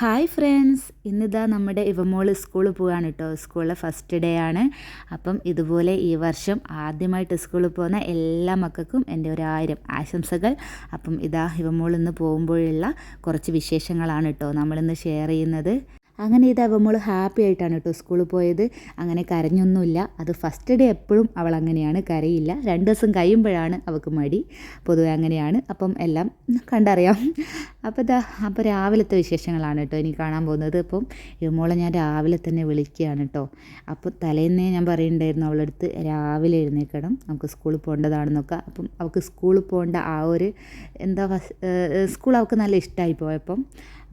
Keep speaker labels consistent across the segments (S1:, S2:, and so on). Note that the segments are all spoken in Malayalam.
S1: ഹായ് ഫ്രണ്ട്സ് ഇന്നിതാ നമ്മുടെ ഇവമോൾ സ്കൂളിൽ പോവാണ് കേട്ടോ സ്കൂളിലെ ഫസ്റ്റ് ഡേ ആണ്. അപ്പം ഇതുപോലെ ഈ വർഷം ആദ്യമായിട്ട് സ്കൂളിൽ പോകുന്ന എല്ലാ മക്കൾക്കും എന്റെ ഒരായിരം ആശംസകൾ. അപ്പം ഇതാ ഇവമോൾ ഇന്ന് പോകുമ്പോഴുള്ള കുറച്ച് വിശേഷങ്ങളാണ് കേട്ടോ നമ്മളിന്ന് ഷെയർ ചെയ്യുന്നത്. അങ്ങനെ ഇത് അവൾ ഹാപ്പി ആയിട്ടാണ് കേട്ടോ സ്കൂളിൽ പോയത്. അങ്ങനെ കരഞ്ഞൊന്നുമില്ല. അത് ഫസ്റ്റ് ഡേ എപ്പോഴും അവൾ അങ്ങനെയാണ്. കരയില്ല. രണ്ട് ദിവസം കഴിയുമ്പോഴാണ് അവൾക്ക് മടി. പൊതുവെ അങ്ങനെയാണ്. അപ്പം എല്ലാം കണ്ടറിയാം. അപ്പോൾ ഇതാ അപ്പോൾ രാവിലത്തെ വിശേഷങ്ങളാണ് കേട്ടോ ഇനി കാണാൻ പോകുന്നത്. അപ്പം മോളെ ഞാൻ രാവിലെ തന്നെ വിളിക്കുകയാണ് കേട്ടോ. അപ്പോൾ തലേന്നേ ഞാൻ പറയുന്നുണ്ടായിരുന്നു അവളടുത്ത് രാവിലെ എഴുന്നേക്കണം നമുക്ക് സ്കൂളിൽ പോകേണ്ടതാണെന്നൊക്കെ. അപ്പം അവൾക്ക് സ്കൂളിൽ പോകേണ്ട ആ ഒരു എന്താ സ്കൂൾ അവൾക്ക് നല്ല ഇഷ്ടമായി പോയപ്പം.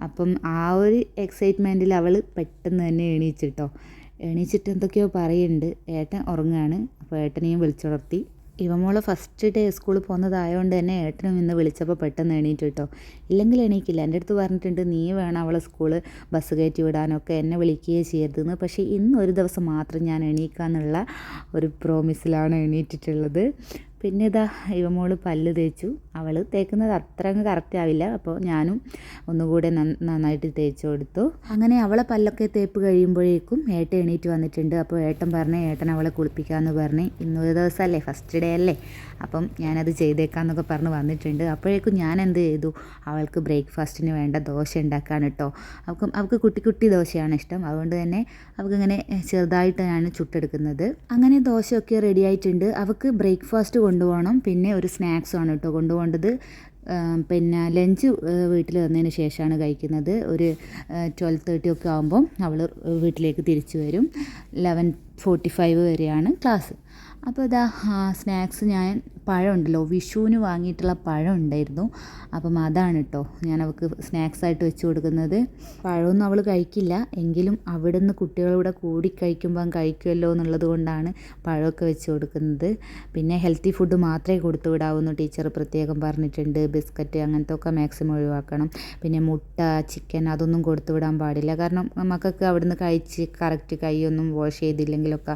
S1: അപ്പം ആ ഒരു എക്സൈറ്റ്മെന്റിൽ അവൾ പെട്ടെന്ന് തന്നെ എണീച്ചിട്ടോ. എണീച്ചിട്ട് എന്തൊക്കെയോ പറയുന്നുണ്ട്. ഏട്ടൻ ഉറങ്ങുകയാണ്. അപ്പോൾ ഏട്ടനെയും വിളിച്ചുണർത്തി. ഇവമോൾ ഫസ്റ്റ് ഡേ സ്കൂളിൽ പോകുന്നതായതുകൊണ്ട് തന്നെ ഏട്ടനും ഇന്ന് വിളിച്ചപ്പോൾ പെട്ടെന്ന് എണീറ്റ് കേട്ടോ ഇല്ലെങ്കിൽ എണീക്കില്ല. എന്റെ അടുത്ത് പറഞ്ഞിട്ടുണ്ട് നീ വേണം അവളെ സ്കൂൾ ബസ് കയറ്റി വിടാനൊക്കെ എന്നെ വിളിക്കുകയേ ചെയ്യരുതെന്ന്. പക്ഷേ ഇന്ന് ഒരു ദിവസം മാത്രം ഞാൻ എണീക്കാന്നുള്ള ഒരു പ്രോമിസിലാണ് എണീറ്റിട്ടുള്ളത്. പിന്നെ ഇതാ ഇവമോൾ പല്ല് തേച്ചു. അവൾ തേക്കുന്നത് അത്ര അങ്ങ് കറക്റ്റ് ആവില്ല. അപ്പോൾ ഞാനും ഒന്നുകൂടെ നന്നായിട്ട് തേച്ചു കൊടുത്തു. അങ്ങനെ അവളെ പല്ലൊക്കെ തേപ്പ് കഴിയുമ്പോഴേക്കും ഏട്ടൻ എണീറ്റ് വന്നിട്ടുണ്ട്. അപ്പോൾ ഏട്ടൻ പറഞ്ഞേ ഏട്ടൻ അവളെ കുളിപ്പിക്കാമെന്ന് പറഞ്ഞ് ഇന്നൊരു ദിവസമല്ലേ ഫസ്റ്റ് ഡേ അല്ലേ? അപ്പം ഞാനത് ചെയ്തേക്കാമെന്നൊക്കെ പറഞ്ഞ് വന്നിട്ടുണ്ട്. അപ്പോഴേക്കും ഞാൻ എന്ത് ചെയ്തു? അവൾക്ക് ബ്രേക്ക്ഫാസ്റ്റിന് വേണ്ട ദോശ ഉണ്ടാക്കാൻ കേട്ടോ അവൾക്ക് അവൾക്ക് കുട്ടി കുട്ടി ദോശയാണ് ഇഷ്ടം. അതുകൊണ്ട് തന്നെ അവൾക്കിങ്ങനെ ചെറുതായിട്ട് ഞാൻ ചുട്ടെടുക്കുന്നത്. അങ്ങനെ ദോശയൊക്കെ റെഡി ആയിട്ടുണ്ട്. അവൾക്ക് ബ്രേക്ക്ഫാസ്റ്റ് കൊണ്ടുപോകണം. പിന്നെ ഒരു സ്നാക്സും ആണ് കേട്ടോ കൊണ്ടുപോകേണ്ടത്. പിന്നെ ലഞ്ച് വീട്ടിൽ വന്നതിന് ശേഷമാണ് കഴിക്കുന്നത്. ഒരു ട്വൽവ് തേർട്ടി ഒക്കെ ആകുമ്പം അവൾ വീട്ടിലേക്ക് തിരിച്ചു വരും. ലെവൻ ഫോർട്ടി ഫൈവ് വരെയാണ് ക്ലാസ് അപ്പോൾ ഇതാ സ്നാക്സ് ഞാൻ പഴം ഉണ്ടല്ലോ വിഷുവിന് വാങ്ങിയിട്ടുള്ള പഴം ഉണ്ടായിരുന്നു അപ്പം അതാണ് കേട്ടോ ഞാൻ അവൾക്ക് സ്നാക്സ് ആയിട്ട് വെച്ച് കൊടുക്കുന്നത്. പഴമൊന്നും അവൾ കഴിക്കില്ല എങ്കിലും അവിടെ നിന്ന് കുട്ടികളുടെ കൂടി കഴിക്കുമ്പം കഴിക്കുമല്ലോ എന്നുള്ളത് കൊണ്ടാണ് പഴമൊക്കെ വെച്ച് കൊടുക്കുന്നത്. പിന്നെ ഹെൽത്തി ഫുഡ് മാത്രമേ കൊടുത്തു വിടാവുന്നു ടീച്ചർ പ്രത്യേകം പറഞ്ഞിട്ടുണ്ട്. ബിസ്ക്കറ്റ് അങ്ങനത്തെ ഒക്കെ മാക്സിമം ഒഴിവാക്കണം. പിന്നെ മുട്ട ചിക്കൻ അതൊന്നും കൊടുത്തു വിടാൻ പാടില്ല. കാരണം മക്കൾക്ക് അവിടുന്ന് കഴിച്ച് കറക്റ്റ് കൈയൊന്നും വാഷ് ചെയ്തില്ലെങ്കിലൊക്കെ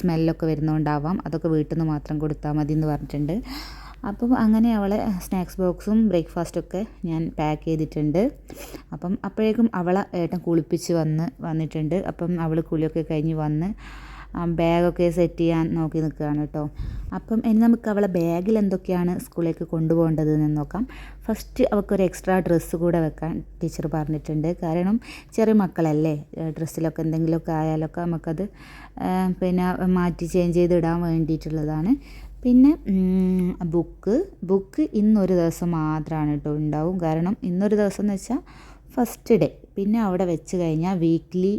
S1: സ്മെല്ലൊക്കെ വരുന്നതുകൊണ്ടാവാം അതൊക്കെ വീട്ടിൽ നിന്ന് മാത്രം കൊടുത്താൽ മതി എന്ന് പറഞ്ഞിട്ടുണ്ട്. അപ്പം അങ്ങനെ അവളെ സ്നാക്സ് ബോക്സും ബ്രേക്ക്ഫാസ്റ്റൊക്കെ ഞാൻ പാക്ക് ചെയ്തിട്ടുണ്ട്. അപ്പം അപ്പോഴേക്കും അവളെ ഏട്ടൻ കുളിപ്പിച്ച് വന്ന് വന്നിട്ടുണ്ട്. അപ്പം അവൾ കുളിയൊക്കെ കഴിഞ്ഞ് വന്ന് ബാഗൊക്കെ സെറ്റ് ചെയ്യാൻ നോക്കി നിൽക്കുകയാണ് കേട്ടോ. അപ്പം ഇനി നമുക്ക് അവളെ ബാഗിൽ എന്തൊക്കെയാണ് സ്കൂളിലേക്ക് കൊണ്ടുപോകേണ്ടത് എന്ന് നോക്കാം. ഫസ്റ്റ് അവൾക്കൊരു എക്സ്ട്രാ ഡ്രസ്സ് കൂടെ വെക്കാൻ ടീച്ചർ പറഞ്ഞിട്ടുണ്ട്. കാരണം ചെറിയ മക്കളല്ലേ ഡ്രസ്സിലൊക്കെ എന്തെങ്കിലുമൊക്കെ ആയാലൊക്കെ നമുക്കത് പിന്നെ മാറ്റി ചേഞ്ച് ചെയ്തിടാൻ വേണ്ടിയിട്ടുള്ളതാണ്. പിന്നെ ബുക്ക് ബുക്ക് ഇന്നൊരു ദിവസം മാത്രമാണ് കേട്ടോ ഉണ്ടാവും. കാരണം ഇന്നൊരു ദിവസം എന്ന് വെച്ചാൽ ഫസ്റ്റ് ഡേ പിന്നെ അവിടെ വെച്ച് കഴിഞ്ഞാൽ വീക്ക്ലി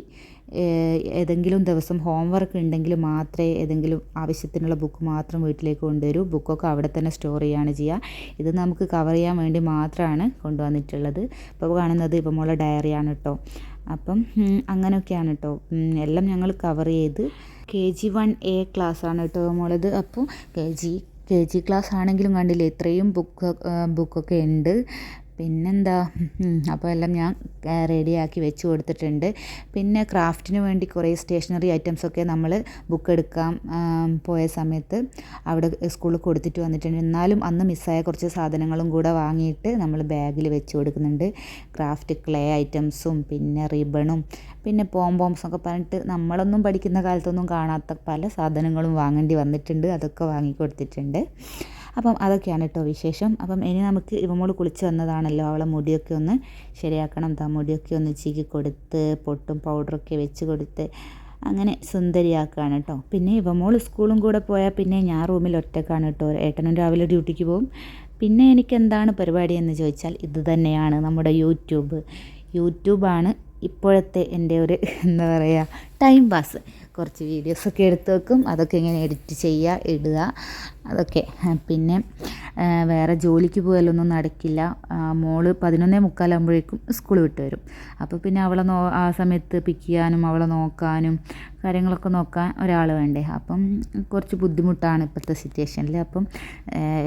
S1: ഏതെങ്കിലും ദിവസം ഹോംവർക്ക് ഉണ്ടെങ്കിൽ മാത്രമേ ഏതെങ്കിലും ആവശ്യത്തിനുള്ള ബുക്ക് മാത്രം വീട്ടിലേക്ക് കൊണ്ടുവരൂ. ബുക്കൊക്കെ അവിടെ തന്നെ സ്റ്റോർ ചെയ്യുകയാണ് ചെയ്യുക. ഇത് നമുക്ക് കവർ ചെയ്യാൻ വേണ്ടി മാത്രമാണ് കൊണ്ടുവന്നിട്ടുള്ളത്. ഇപ്പോൾ കാണുന്നത് ഇപ്പം മോളെ ഡയറിയാണ് കേട്ടോ അപ്പം അങ്ങനെയൊക്കെയാണ് കേട്ടോ എല്ലാം ഞങ്ങൾ കവർ ചെയ്ത് K G one A class ആണ് കേട്ടോ മോളത് അപ്പോൾ K G K G class ആണെങ്കിലും കണ്ടില്ലേ ഇത്രയും ബുക്ക് ബുക്കൊക്കെ ഉണ്ട്. പിന്നെന്താ? അപ്പോൾ എല്ലാം ഞാൻ റെഡിയാക്കി വെച്ച് കൊടുത്തിട്ടുണ്ട്. പിന്നെ ക്രാഫ്റ്റിന് വേണ്ടി കുറേ സ്റ്റേഷനറി ഐറ്റംസൊക്കെ നമ്മൾ ബുക്ക് എടുക്കാം പോയ സമയത്ത് അവിടെ സ്കൂളിൽ കൊടുത്തിട്ട് വന്നിട്ടുണ്ട്. എന്നാലും അന്ന് മിസ്സായ കുറച്ച് സാധനങ്ങളും കൂടെ വാങ്ങിയിട്ട് നമ്മൾ ബാഗിൽ വെച്ച് കൊടുക്കുന്നുണ്ട്. ക്രാഫ്റ്റ് ക്ലേ ഐറ്റംസും പിന്നെ റിബണും പിന്നെ പോം പോംപോംസൊക്കെ പറഞ്ഞിട്ട് നമ്മളൊന്നും പഠിക്കുന്ന കാലത്തൊന്നും കാണാത്ത പല സാധനങ്ങളും വാങ്ങേണ്ടി വന്നിട്ടുണ്ട്. അതൊക്കെ വാങ്ങി കൊടുത്തിട്ടുണ്ട്. അപ്പം അതൊക്കെയാണ് കേട്ടോ വിശേഷം. അപ്പം ഇനി നമുക്ക് ഇവമോട് കുളിച്ച് വന്നതാണല്ലോ അവളെ മുടിയൊക്കെ ഒന്ന് ശരിയാക്കണം. താ മുടിയൊക്കെ ഒന്ന് ചീക്കി കൊടുത്ത് പൊട്ടും പൗഡറൊക്കെ വെച്ച് കൊടുത്ത് അങ്ങനെ സുന്ദരിയാക്കുകയാണ് കേട്ടോ. പിന്നെ ഇവമോൾ സ്കൂളും കൂടെ പോയാൽ പിന്നെ ഞാൻ റൂമിൽ ഒറ്റക്കാണ് കേട്ടോ. ഏട്ടനും രാവിലെ ഡ്യൂട്ടിക്ക് പോകും പിന്നെ എനിക്ക് എന്താണ് പരിപാടി എന്ന് ചോദിച്ചാൽ ഇത് തന്നെയാണ് നമ്മുടെ യൂട്യൂബ്. യൂട്യൂബാണ് ഇപ്പോഴത്തെ എന്റെ ഒരു എന്താ പറയുക ടൈം പാസ്. കുറച്ച് വീഡിയോസൊക്കെ എടുത്ത് വെക്കും. അതൊക്കെ ഇങ്ങനെ എഡിറ്റ് ചെയ്യുക ഇടുക അതൊക്കെ. പിന്നെ വേറെ ജോലിക്ക് പോയാലൊന്നും നടക്കില്ല. മോൾ പതിനൊന്നേ മുക്കാലാകുമ്പോഴേക്കും സ്കൂൾ വിട്ട് വരും. അപ്പോൾ പിന്നെ അവളെ നോ ആ സമയത്ത് പിക്ക് ചെയ്യാനും അവളെ നോക്കാനും കാര്യങ്ങളൊക്കെ നോക്കാൻ ഒരാൾ വേണ്ടേ. അപ്പം കുറച്ച് ബുദ്ധിമുട്ടാണ് ഇപ്പോഴത്തെ സിറ്റുവേഷനിൽ അപ്പം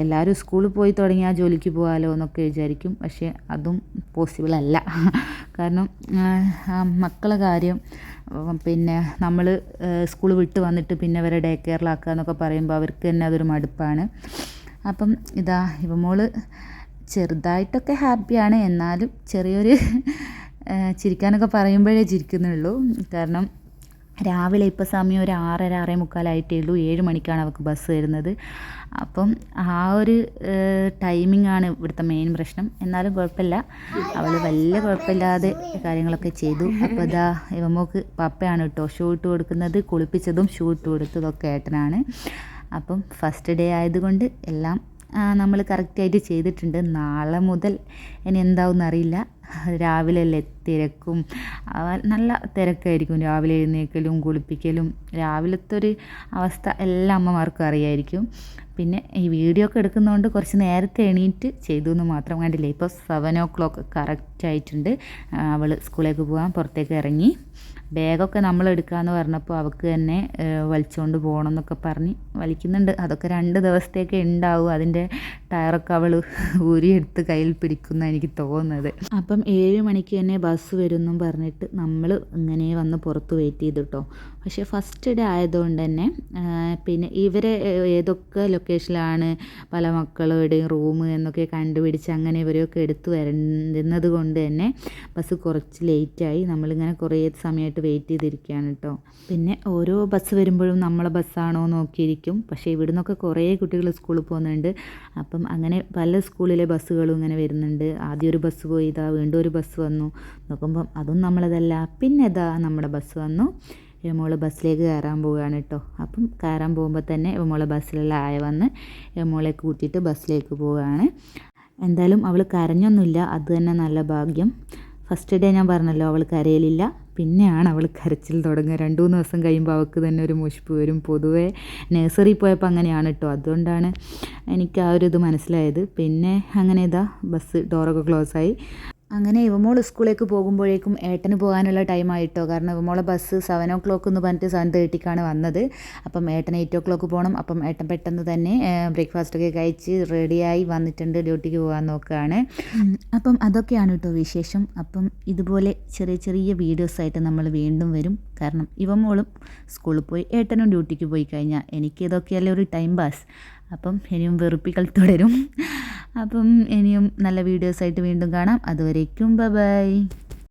S1: എല്ലാവരും സ്കൂളിൽ പോയി തുടങ്ങിയാൽ ജോലിക്ക് പോകാമല്ലോ എന്നൊക്കെ വിചാരിക്കും. പക്ഷേ അതും പോസിബിൾ അല്ല. കാരണം മക്കളെ കാര്യം പിന്നെ നമ്മൾ സ്കൂൾ വിട്ട് വന്നിട്ട് പിന്നെ അവരെ ഡേ കെയറിലാക്കുക എന്നൊക്കെ പറയുമ്പോൾ അവർക്ക് തന്നെ അതൊരു മടുപ്പാണ്. അപ്പം ഇതാ ഇവ മോൾ ചെറുതായിട്ടൊക്കെ ഹാപ്പിയാണ് എന്നാലും ചെറിയൊരു ചിരിക്കാനൊക്കെ പറയുമ്പോഴേ ചിരിക്കുന്നുള്ളൂ. കാരണം രാവിലെ ഇപ്പോൾ സമയം ഒരു ആറര ആറേ മുക്കാലായിട്ടേ ഉള്ളൂ. ഏഴ് മണിക്കാണ് അവൾക്ക് ബസ് വരുന്നത്. അപ്പം ആ ഒരു ടൈമിംഗ് ആണ് ഇവിടുത്തെ മെയിൻ പ്രശ്നം. എന്നാലും കുഴപ്പമില്ല. അവൾ വലിയ കുഴപ്പമില്ലാതെ കാര്യങ്ങളൊക്കെ ചെയ്തു. അപ്പോൾ ഇതാ ഇവമോക്ക് പപ്പയാണ് കേട്ടോ ഷൂ ഇട്ട് കൊടുക്കുന്നത്. കുളിപ്പിച്ചതും ഷൂ ഇട്ട് കൊടുത്തതൊക്കെ ഏട്ടനാണ്. അപ്പം ഫസ്റ്റ് ഡേ ആയതുകൊണ്ട് എല്ലാം നമ്മൾ കറക്റ്റായിട്ട് ചെയ്തിട്ടുണ്ട്. നാളെ മുതൽ ഇനി എന്താവും അറിയില്ല രാവിലെ അല്ലേ തിരക്കും നല്ല തിരക്കായിരിക്കും. രാവിലെ എഴുന്നേൽക്കലും കുളിപ്പിക്കലും രാവിലത്തെ ഒരു അവസ്ഥ എല്ലാ അമ്മമാർക്കും അറിയായിരിക്കും. പിന്നെ ഈ വീഡിയോ ഒക്കെ എടുക്കുന്നതുകൊണ്ട് കുറച്ച് നേരത്തെ എണീറ്റ് ചെയ്തു എന്ന് മാത്രം കണ്ടില്ലേ? ഇപ്പോൾ സെവൻ ഓ ക്ലോക്ക് കറക്റ്റ് ആയിട്ടുണ്ട് അവൾ സ്കൂളിലേക്ക് പോകാൻ പുറത്തേക്ക് ഇറങ്ങി. ബാഗൊക്കെ നമ്മൾ എടുക്കാമെന്ന് പറഞ്ഞപ്പോൾ അവൾക്ക് തന്നെ വലിച്ചുകൊണ്ട് പോകണം എന്നൊക്കെ പറഞ്ഞ് വലിക്കുന്നുണ്ട്. അതൊക്കെ രണ്ട് ദിവസത്തേക്ക് ഉണ്ടാവും അതിന്റെ ടയറൊക്കെ അവൾ ഊരിയെടുത്ത് കയ്യിൽ പിടിക്കുന്ന എനിക്ക് തോന്നുന്നത്. അപ്പം ഏഴ് മണിക്ക് തന്നെ ബസ് വരുമെന്നും പറഞ്ഞിട്ട് നമ്മൾ ഇങ്ങനെ വന്ന് പുറത്ത് വെയിറ്റ് ചെയ്തിട്ടോ പക്ഷേ ഫസ്റ്റ് ഡേ ആയതുകൊണ്ട് തന്നെ പിന്നെ ഇവരെ ഏതൊക്കെ ലൊക്കേഷനിലാണ് പല മക്കളുടെയും റൂം എന്നൊക്കെ കണ്ടുപിടിച്ച് അങ്ങനെ ഇവരെയൊക്കെ എടുത്തു വരുന്നത് കൊണ്ട് തന്നെ ബസ് കുറച്ച് ലേറ്റായി നമ്മളിങ്ങനെ കുറേ സമയമായിട്ട് വെയിറ്റ് ചെയ്തിരിക്കുകയാണ് കേട്ടോ. പിന്നെ ഓരോ ബസ് വരുമ്പോഴും നമ്മളെ ബസ്സാണോ നോക്കിയിരിക്കും. പക്ഷേ ഇവിടെ നിന്നൊക്കെ കുറേ കുട്ടികൾ സ്കൂളിൽ പോകുന്നുണ്ട്. അപ്പം അങ്ങനെ പല സ്കൂളിലെ ബസ്സുകളും ഇങ്ങനെ വരുന്നുണ്ട്. ആദ്യം ഒരു ബസ് പോയി ഇതാ വീണ്ടും ഒരു ബസ് വന്നു. നോക്കുമ്പം അതും നമ്മളതല്ല. പിന്നെ ഇതാ നമ്മുടെ ബസ് വന്നു. മോൾ ബസ്സിലേക്ക് കയറാൻ പോവുകയാണ് കേട്ടോ. അപ്പം കയറാൻ പോകുമ്പോൾ തന്നെ മോളെ ബസ്സിലുള്ള ആയ വന്ന് മോളെ കൂട്ടിയിട്ട് ബസ്സിലേക്ക് പോവുകയാണ്. എന്തായാലും അവൾ കരഞ്ഞൊന്നുമില്ല. അത് തന്നെ നല്ല ഭാഗ്യം. ഫസ്റ്റ് ഡേ ഞാൻ പറഞ്ഞല്ലോ അവൾ കരയലില്ല. പിന്നെയാണ് അവൾ കരച്ചിൽ തുടങ്ങുക. രണ്ടു മൂന്ന് ദിവസം കഴിയുമ്പോൾ അവൾക്ക് തന്നെ ഒരു മുഷിപ്പ് വരും. പൊതുവേ നഴ്സറി പോയപ്പോൾ അങ്ങനെയാണ് കേട്ടോ. അതുകൊണ്ടാണ് എനിക്ക് ആ ഒരു ഇത് മനസ്സിലായത്. പിന്നെ അങ്ങനെ ഇതാ ബസ് ഡോറൊക്കെ ക്ലോസ് ആയി അങ്ങനെ ഇവമോൾ സ്കൂളിലേക്ക് പോകുമ്പോഴേക്കും ഏട്ടന് പോകാനുള്ള ടൈമായിട്ടോ കാരണം ഇവമോളെ ബസ് സെവൻ ഓ ക്ലോക്ക് എന്ന് പറഞ്ഞിട്ട് സെവൻ തേർട്ടിക്കാണ് വന്നത്. അപ്പം ഏട്ടൻ എയ്റ്റ് ഓ ക്ലോക്ക് പോകണം അപ്പം ഏട്ടൻ പെട്ടെന്ന് തന്നെ ബ്രേക്ക്ഫാസ്റ്റൊക്കെ കഴിച്ച് റെഡിയായി വന്നിട്ടുണ്ട്. ഡ്യൂട്ടിക്ക് പോകാൻ നോക്കുകയാണ് അപ്പം അതൊക്കെയാണ് കേട്ടോ വിശേഷം. അപ്പം ഇതുപോലെ ചെറിയ ചെറിയ വീഡിയോസായിട്ട് നമ്മൾ വീണ്ടും വരും. കാരണം ഇവമോളും സ്കൂളിൽ പോയി ഏട്ടനും ഡ്യൂട്ടിക്ക് പോയി കഴിഞ്ഞാൽ എനിക്ക് ഇതൊക്കെയല്ലേ ഒരു ടൈം പാസ് അപ്പം ഇനിയും വെറുപ്പിക്കൽ തുടരും. അപ്പം ഇനിയും നല്ല വീഡിയോസായിട്ട് വീണ്ടും കാണാം. അതുവരേക്കും ബൈ